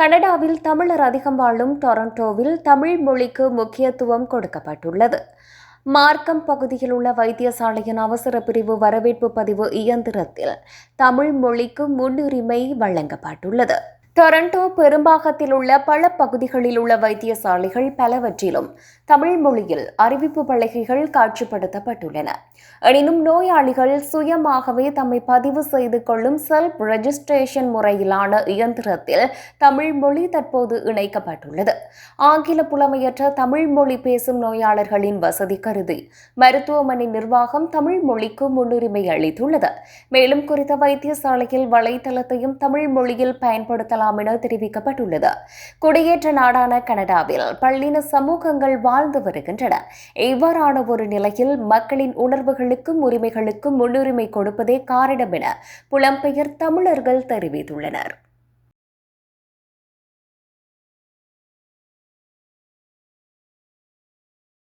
கனடாவில் தமிழர் அதிகம் வாழும் டொரண்டோவில் தமிழ் மொழிக்கு முக்கியத்துவம் கொடுக்கப்பட்டுள்ளது. மார்க்கம் பகுதியில் உள்ள வைத்தியசாலையின் அவசர பிரிவு வரவேற்பு பதிவு இயந்திரத்தில் தமிழ் மொழிக்கு முன்னுரிமை வழங்கப்பட்டுள்ளது. டொரண்டோ பெரும்பாகத்தில் உள்ள பல பகுதிகளில் உள்ள வைத்தியசாலைகள் பலவற்றிலும் தமிழ் மொழியில் அறிவிப்பு பலகைகள் காட்சிப்படுத்தப்பட்டுள்ளன. எனினும் நோயாளிகள் சுயமாகவே தம்மை பதிவு செய்து கொள்ளும் செல்ஃப் ரெஜிஸ்ட்ரேஷன் முறையிலான இயந்திரத்தில் தமிழ் மொழி தற்போது இணைக்கப்பட்டுள்ளது. ஆங்கில புலமையற்ற தமிழ் மொழி பேசும் நோயாளர்களின் வசதி கருதி மருத்துவமனை நிர்வாகம் தமிழ் மொழிக்கு முன்னுரிமை அளித்துள்ளது. மேலும் குறித்த வைத்தியசாலையில் வலைத்தளத்தையும் தமிழ் மொழியில் பயன்படுத்தலாம் என தெரிவிக்கப்பட்டுள்ளது. குடியேற்ற நாடான கனடாவில் பள்ளின சமூகங்கள் வாழ்ந்து வருகின்றன. இவ்வாறான ஒரு நிலையில் மக்களின் உணர்வுகளுக்கும் உரிமைகளுக்கும் முன்னுரிமை கொடுப்பதே காரணம் என புலம்பெயர் தமிழர்கள் தெரிவித்துள்ளனர்.